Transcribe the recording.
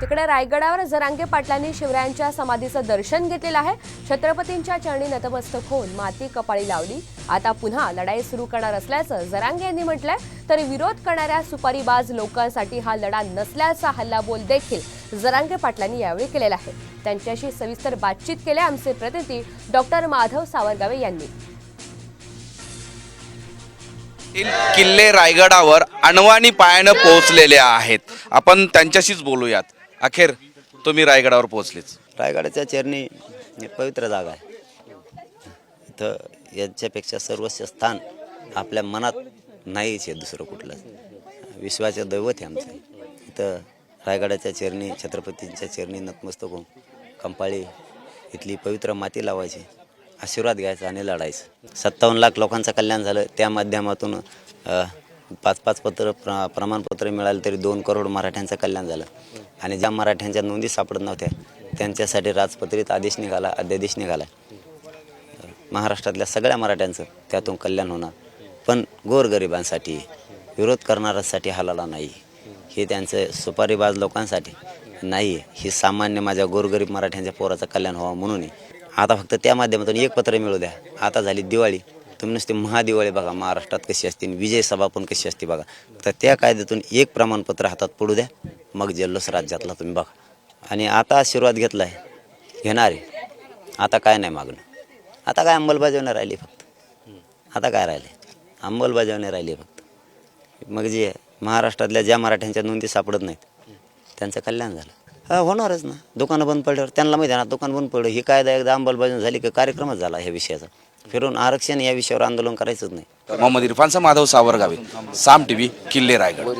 तिकडे रायगडावर जरांगे पाटलांनी शिवरायांच्या समाधीचं दर्शन घेतलेलं आहे. छत्रपतींच्या चरणी नतमस्तक होऊन माती कपाळी लावली. आता पुन्हा लढाई सुरू करणार असल्याचं जरांगे यांनी म्हटलंय. तर विरोध करणाऱ्या सुपारीबाज लोकांसाठी हा लढा नसल्याचा हल्लाबोल देखील जरांगे पाटलांनी यावेळी केलेला आहे. त्यांच्याशी सविस्तर बातचीत केले आमचे प्रतिनिधी डॉक्टर माधव सावरगावे यांनी. किल्ले रायगडावर अणवानी पायानं पोहोचलेले आहेत. आपण त्यांच्याशीच बोलूयात. अखेर तुम्ही रायगडावर पोहोचलेच. रायगडाच्या चरणी पवित्र जागा आहे. इथं यांच्यापेक्षा सर्वस्व स्थान आपल्या मनात नाहीच आहे दुसरं कुठलं विश्वाचं दैवत आहे आमचं. इथं रायगडाच्या चरणी छत्रपतींच्या चरणी नतमस्तक होऊन कंपाळी इथली पवित्र माती लावायची आशीर्वाद घ्यायचा आणि लढायचं. सत्तावन्न लाख लोकांचं कल्याण झालं. त्या माध्यमातून पाच पाच पत्र प्र प्रमाणपत्र मिळालं तरी दोन करोड मराठ्यांचं कल्याण झालं. आणि ज्या मराठ्यांच्या नोंदी सापडत नव्हत्या त्यांच्यासाठी राजपत्रित आदेश निघाला अध्यादेश निघाला. महाराष्ट्रातल्या सगळ्या मराठ्यांचं त्यातून कल्याण होणार. पण गोरगरिबांसाठी विरोध करणाऱ्यांसाठी हालाला नाही. हे त्यांचं सुपारीबाज लोकांसाठी नाही. ही सामान्य माझ्या गोरगरीब मराठ्यांच्या पोराचं कल्याण व्हावं म्हणून आहे. आता फक्त त्या माध्यमातून एक पत्र मिळू द्या. आता झाली दिवाळी. तुम्ही नुसती महादिवाळी बघा महाराष्ट्रात कशी असते आणि विजय सभा पण कशी असते बघा. तर त्या कायद्यातून एक प्रमाणपत्र हातात पडू द्या मग जल्लोष राज्यातला तुम्ही बघा. आणि आता आशीर्वाद घेतला आहे घेणार आहे. आता काय नाही मागणं. आता काय अंमलबजावणी राहिली फक्त. आता काय राहिले अंमलबजावणी राहिली फक्त. मग जे महाराष्ट्रातल्या ज्या मराठ्यांच्या नोंदी सापडत नाहीत त्यांचं कल्याण झालं. हा होणारच ना. दुकानं बंद पडल्यावर त्यांना माहिती आहे ना दुकान बंद पडलं ही कायदा एकदा अंमलबजावणी झाली की कार्यक्रमच झाला ह्या विषयाचा. फिरून आरक्षण या विषयावर आंदोलन करायचंच नाही. मोहम्मद इरफानचा माधव सावरगावे साम टीव्ही किल्ले रायगड.